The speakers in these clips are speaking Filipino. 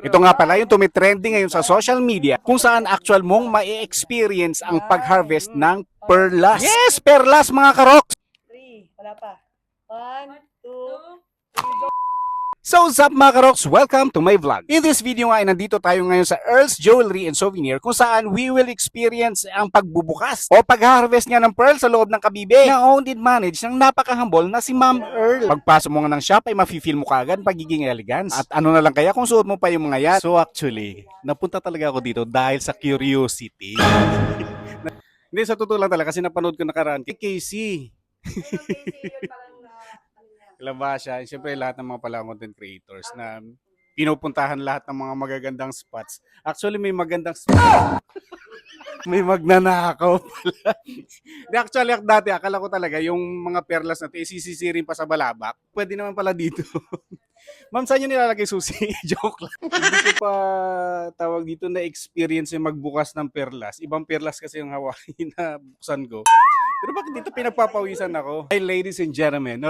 Ito nga pala yung tumitrending ngayon sa social media kung saan actual mong ma-experience ang pag-harvest ng perlas. Yes, perlas mga karoks! Three. Wala pa. One, two, So what's up mga karoks? Welcome to my vlog. In this video nga ay nandito tayo ngayon sa Earl's Jewelry and Souvenir kung saan we will experience ang pagbubukas o pag-harvest nga ng pearl sa loob ng kabibe na owned and managed ng napaka-humble na si Ma'am Earl. Pagpasok mo nga ng shop ay mafe-feel mo kagad pagiging elegance. At ano na lang kaya kung suot mo pa yung mga yan. So actually, napunta talaga ako dito dahil sa curiosity. Hindi, sa totoo lang talaga kasi napanood ko nakaraan kay Casey. Laba siya. Siyempre lahat ng mga pala content creators na pinupuntahan lahat ng mga magagandang spots. Actually, may magandang spots. may magnanakaw pala. Di actually, dati akala ko talaga yung mga perlas na ito, isisisirin pa sa balabak. Pwede naman pala dito. Ma'am, saan nyo nilalagay susi? Joke lang. Hindi pa tawag dito na experience yung magbukas ng perlas. Ibang perlas kasi yung Hawaii na buksan ko. Pero bakit dito pinagpapawisan ako? Hi ladies and gentlemen.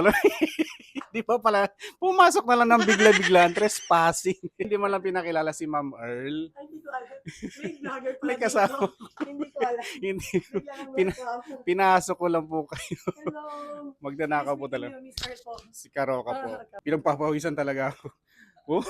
Di ba pala, pumasok na lang ng bigla-biglaan, trespassing. Hindi man lang pinakilala si Ma'am Earl. Ay, hindi ko alam. May vlogger pala May kasama. Hindi ko alam. Hindi, Pina- pinasok ko lang po kayo. Hello. Magnanakaw po talaga. Si Karoka po. Ah, Pinagpapawisan talaga ako. Oh,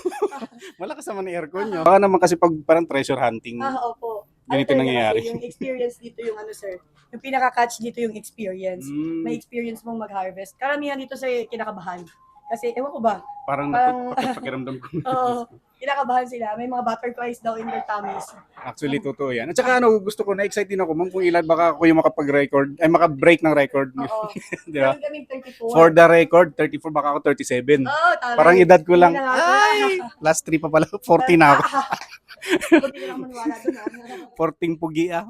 malakas naman ang aircon nyo. Baka naman kasi pag parang treasure hunting. Ah, opo. Ganito Ano nangyayari. kasi Yung experience dito yung ano, sir. Yung pinaka-catch dito yung experience. Mm, May experience mong mag-harvest. Karamihan dito sa kinakabahan. Kasi, ewan ko ba, parang parang- napakiramdam ko. Oo. kinakabahan sila. May mga butterflies daw in their tummies. Actually, totoo yan. At saka ano, gusto ko, na-excite din ako, ma'am, kung ilan baka ako yung makapag-record, ay makabreak ng record. Oo. Di ba? Kaming 34. For the record, 34, baka ako 37. Oo, tama. Parang edad ko lang. Ay! Last 3 pa pala. 40 na ako. Ah. 14 pugi ah.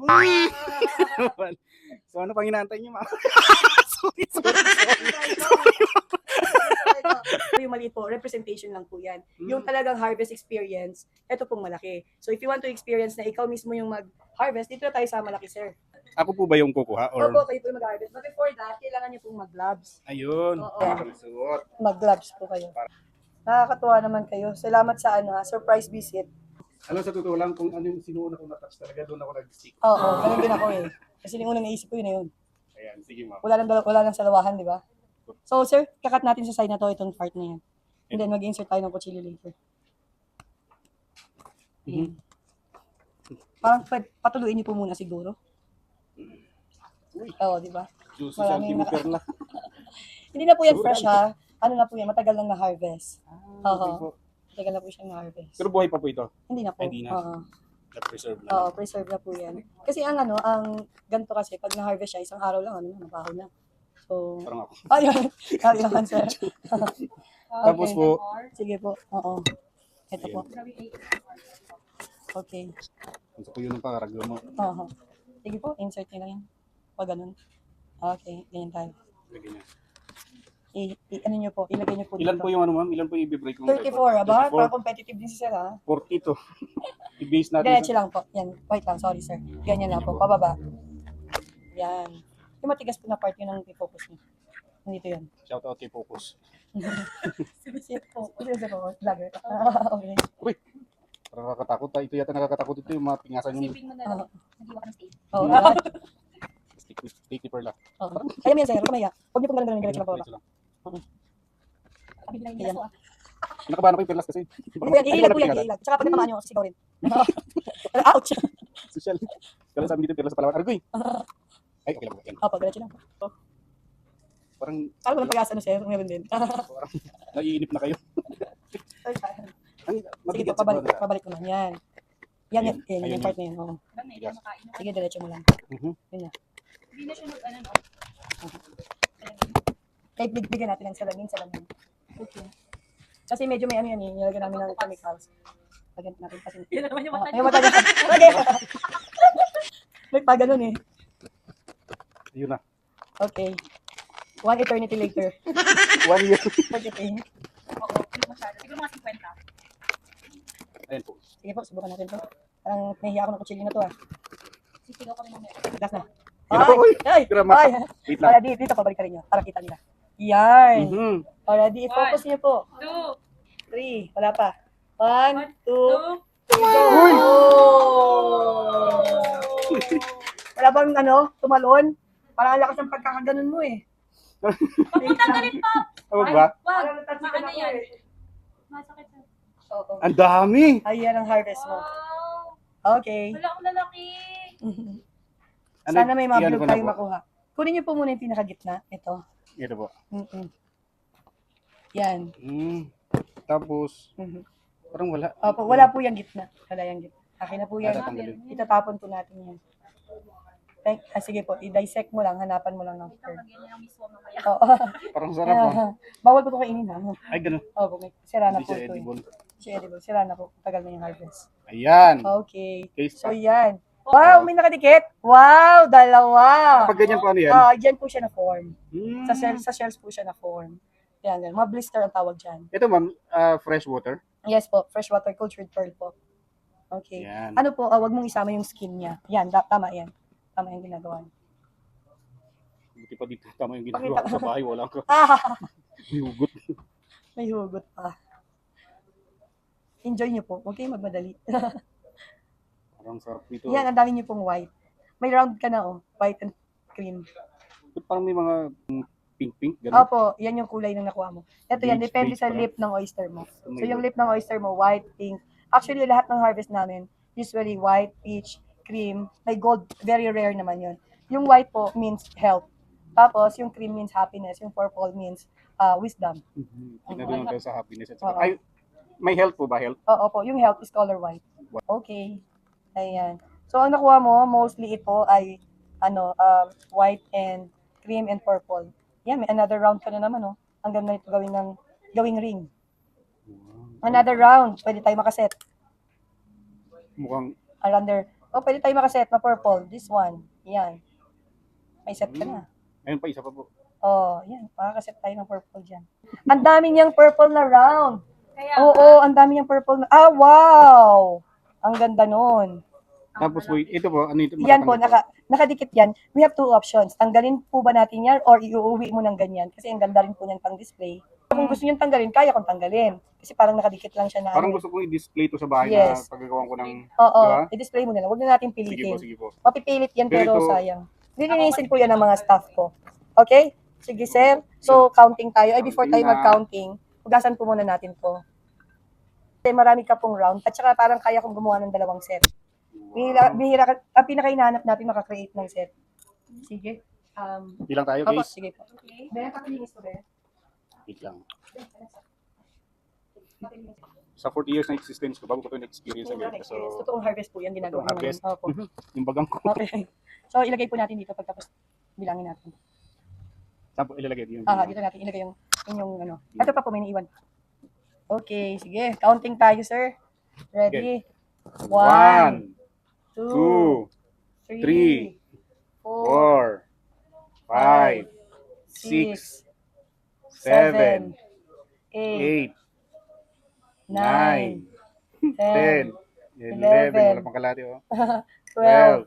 so ano pang inaantay niyo, ma'am? sorry, sorry, sorry. yung maliit po, representation lang po yan. Hmm. Yung talagang harvest experience, ito pong malaki. So if you want to experience na ikaw mismo yung mag-harvest, dito na tayo sa malaki, sir. Ako po ba yung kukuha? Or... Opo, kayo po yung mag-harvest. But before that, kailangan niyo pong mag-gloves. Ayun. Oo. Mag-gloves po kayo. Nakakatuwa naman kayo. Salamat sa ano, ha, surprise visit. Alam sa totoo lang, kung ano yung sinuuna ko na-touch talaga, doon ako nag-stick. Oo, ganun din ako eh. Kasi yung unang naisip ko yun na yun. Ayan, sige ma'am. Wala nang, wala nang salawahan, di ba? So, sir, kakat natin sa side na to, itong part na yan. And then, mag-insert tayo ng kutsilyo later. Mhm. Parang pwed- patuluin niyo po muna siguro. Uy. Oo, di ba? Juicy Maraming centimeter na. Hindi na po yan fresh ha. Ano na po yan, matagal lang na-harvest. Ah, Oo. Matagal na po siyang na-harvest. Pero buhay pa po ito. Hindi na po. Hindi na. Oo. Na-preserve na. Oo, preserve na po yan. Kasi ang ano, ang ganito kasi, pag na-harvest siya, isang araw lang, ano na, mabaho na. So, Parang ako. ayun. Ayun naman, sir. Tapos po, Sige po. Oo. Ito po. Okay. gusto ko yun ang pakaragyo mo. Oo. Sige po, insert lang yan. Pag ganun. Okay, ganyan tayo. Lagyan niya. I, i ano nyo po, ilagay nyo po Ilan dito. po yung ano ma'am? Ilan po yung i-break mo? 34, aba? 34. Parang competitive din si sir, ha? 40 to. I-base natin Diretso lang po. Yan. Wait lang. Sorry, sir. Ganyan lang po. Pababa. Yan. Yung matigas po na part yun ang i-focus nyo. Nandito yan. Shout out kay Focus. Si focus. Si focus. Vlogger. Ah, okay. Uy! Parang nakakatakot. ah. Ito yata nakakatakot ito yung mga pingasan yung Siping mo na lang. Oo. Nag-iwa ka ng state. Oh. stick, sticky pearl ah. Oh. Kaya mo yan, sir. Huwag ka mahiya. Huwag niyo pong ganun ganun. Diretso lang pababa. Diretso lang. Bigla yung Ayan. laso ah. Nakabahan ako yung perlas kasi. Huwag mo yan. Iilag po yan. Iilag. Tsaka pag natamaan nyo, sigaw rin. Ouch! Social. Kaya sabi dito perlas sa Palawan. Argoy! Ay, okay lang. Yan. Opo, diretso lang. Parang, Kala ko lang pag-asa no, sir. Meron din. parang naiinip na kayo. Ay, Ang Sige pabalik, pabalik naman. Yan. Yan, yan, yan, yung yun. part na makain na. Sige, diretso mo lang. Mhm. Hindi na siya nag, ano, no? Kahit big bigyan natin ng salamin, salamin. Kasi medyo may ano yan eh, nilagyan namin ng chemicals. Lagyan natin kasi. Yun na naman yung mata ay, mata. Okay. May pa ganun eh. Yun na. Okay. One eternity later. One year. Okay. Oo, hindi masyado. Siguro mga 50. Ayan po. Sige po, subukan natin to. Parang nahihiya ako ng kutsilyo na to ah. Sisigaw kami mamaya. Last na. Yan. Ay! Grama. Ay! Wait lang. Para di, dito, pabalik ka rin nyo. Para kita nila. Yan! Mhm. Para di, focus niyo po. Two. Three. Wala pa. One, two, three, go! Wala bang ano, tumalon? Parang ang lakas ng pagkakaganon mo eh. Papunta ka rin, Pop. Ano ba? Wag. Maano na yan? eh. Masakit sa... Oo. Ang dami! Ayan ang harvest mo. Wow. Okay. Wala akong lalaki. Ano, Sana may iyan mablog ko na tayong po. makuha. Kunin niyo po muna yung pinakagitna. Ito. Ito po. Mm-mm. Yan. Mm. Tapos, Mhm. parang wala. Opo, wala po yung gitna. Wala yung gitna. Akin na po yan. Ah, tatanggalin. Itatapon po natin yan. Thank, ah, sige po, i-dissect mo lang, hanapan mo lang ng curve. Ganyan ang mismo mamaya. Oo. Parang sarap oh. Bawal po ito kainin ha. Ay, ganun. Opo, may sira na Hindi po siya ito. eh. edible. Hindi siya edible. Sira na po. Tagal na yung harvest. Ayan. Okay. Case So, yan. Wow, may nakadikit. Wow, dalawa. Pag ganyan po ano yan? Ah, dyan po siya na form. Hmm. Sa shells, sa shells po siya na form. Yan, yan. Mga blister ang tawag dyan. Ito ma'am, ah, fresh water. Yes po, freshwater cultured pearl po. Okay. Yan. Ano po, ah, wag mong isama yung skin niya. Yan, da- tama yan. Tama yung ginagawa niya. Buti pa dito tama yung ginagawa ko sa bahay. Wala ko. Ah, Hugot. may hugot pa. Enjoy niyo po. Huwag kayong magmadali. Parang sarap dito. yan, ang dami niyo pong white. May round ka na, oh. White and cream. Parang may mga pink-pink. Ganun. Opo, yan yung kulay ng nakuha mo. Ito yan, Beige, depende beige sa pala. lip ng oyster mo. So yung lip ng oyster mo, white, pink. Actually, lahat ng harvest namin, usually white, peach, cream. May gold, very rare naman yun. Yung white po means health. Tapos yung cream means happiness. Yung purple means uh, wisdom. Mhm. Pinadulong tayo sa happiness. At saka, Oo. ay, may health po ba? Health? Oo po, yung health is color white. Okay. Ayan. So ang nakuha mo, mostly ito ay ano, um, white and cream and purple. Yan, may another round ka na naman, oh. Ang ganda nito gawin ng gawing ring. Another round, pwede tayo makaset. Mukhang, Another, oh, pwede tayo makaset na purple. This one. Yan. May set ka na. ayun pa, isa pa po. Oh, yan. Makakaset tayo ng purple dyan. Ang dami niyang purple na round. Kaya, Oo, ang dami niyang purple na. Ah, wow! Ang ganda nun. Tapos wait, ito po, ano ito? Yan po, naka, nakadikit yan. We have two options. Tanggalin po ba natin yan or iuuwi mo ng ganyan? Kasi ang ganda rin po niyan pang display. Kung gusto niyo tanggalin, kaya kong tanggalin. Kasi parang nakadikit lang siya na. Parang ano. gusto kong i-display to sa bahay Yes. na pagkagawa ko ng... Oo, Diba? i-display mo na lang. Huwag na natin Sige po, pilitin. sige po. Mapipilit yan pero Pero ito- sayang. Lilinisin ko yan ng mga staff ko. Okay? Sige, sir. So, counting tayo. Ay, before tayo Counting na. mag-counting, hugasan po muna natin to. Kasi marami ka pong round. At saka parang kaya kong gumawa ng dalawang set. Bihira, bihira ka, ang pinaka-hinahanap natin makakreate ng set. Sige. Um, Bilang tayo, Opo, guys. sige po. Bea, pakilinis ko, Bea. Wait lang. Sa 40 years na existence ko, bago ko ito na-experience agad. experience. So, Totoong harvest po yan ginagawa Totoong namin. harvest. Opo. yung bagang ko. Okay. So, ilagay po natin dito pagtapos bilangin natin. Saan po ilalagay yun? Ah, dito natin ilagay yung inyong ano. Ito pa po may naiwan. Okay, sige. Counting tayo, sir. Ready? One, One, two, three, four, five, six, seven, eight, nine, ten, eleven, wala pang kalati oh. Twelve,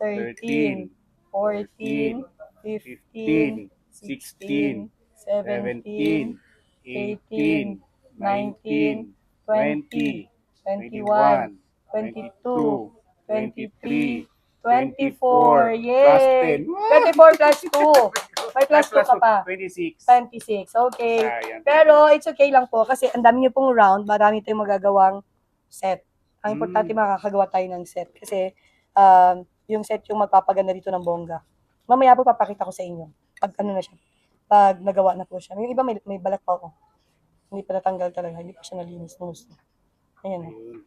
thirteen, fourteen, fifteen, sixteen, seventeen, eighteen, nineteen, twenty, twenty-one, twenty-two, twenty-three, twenty-four. Yay! 24 plus 2. May plus 2 ka pa. 26. 26. Okay. Ayan. Pero it's okay lang po kasi ang dami niyo pong round, marami tayong magagawang set. Ang importante Mm. makakagawa tayo ng set kasi um, yung set yung magpapaganda dito ng bongga. Mamaya po papakita ko sa inyo pag ano na siya. Pag nagawa na po siya. Yung iba may, may balat pa ako. Hindi pa natanggal talaga. Hindi pa siya nalinis gusto. Ayan. Ayun.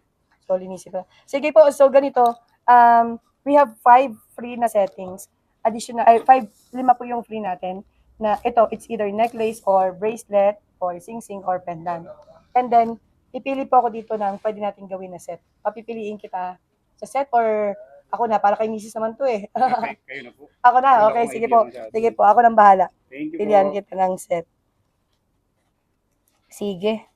So, linisin pa. Sige po, so ganito. Um, we have five free na settings. Additional, ay, five, lima po yung free natin. Na ito, it's either necklace or bracelet or sing-sing or pendant. And then, pipili po ako dito ng pwede natin gawin na set. Papipiliin kita sa set or ako na, para kay misis naman to eh. Okay, kayo na po. ako na, okay, akong sige po. Sige po, ako nang bahala. Thank you Pilihan po. kita ng set. Sige.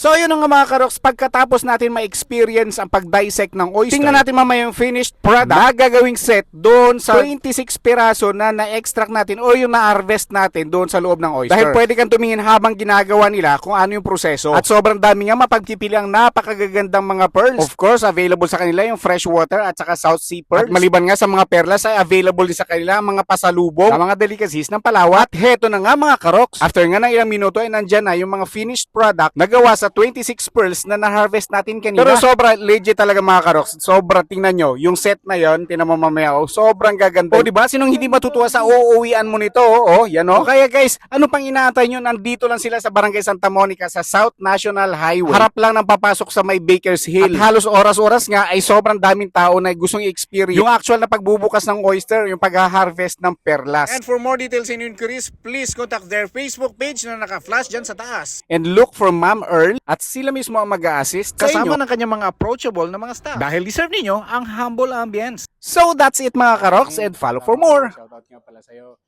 So yun nga mga karoks, pagkatapos natin ma-experience ang pag-dissect ng oyster, tingnan natin mamaya yung finished product na gagawing set doon sa 26 piraso na na-extract natin o yung na-harvest natin doon sa loob ng oyster. Dahil pwede kang tumingin habang ginagawa nila kung ano yung proseso. At sobrang dami nga mapagpipili ang napakagagandang mga pearls. Of course, available sa kanila yung freshwater at saka South Sea pearls. At maliban nga sa mga perlas ay available din sa kanila ang mga pasalubong, ang mga delicacies ng Palawan. At heto na nga mga karoks. After nga ng ilang minuto ay nandyan na yung mga finished product na gawa sa 26 pearls na na-harvest natin kanina. Pero sobra legit talaga mga karoks. Sobra tingnan nyo. Yung set na yon, tinan mo mamaya oh, sobrang gaganda. O di ba Sinong hindi matutuwa sa uuwian mo nito? Oh, yan oh. O kaya guys, ano pang inaantay nyo? Nandito lang sila sa Barangay Santa Monica sa South National Highway. Harap lang ng papasok sa may Bakers Hill. At halos oras-oras nga ay sobrang daming tao na gustong i-experience yung actual na pagbubukas ng oyster, yung pag-harvest ng perlas. And for more details and inquiries, please contact their Facebook page na naka-flash dyan sa taas. And look for Ma'am Earl at sila mismo ang mag-a-assist kasama ng kanyang mga approachable na mga staff. Dahil deserve ninyo ang humble ambience. So that's it mga karoks and follow for more. Shoutout nga pala sa'yo.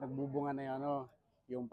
Nagbubunga na yung ano, yung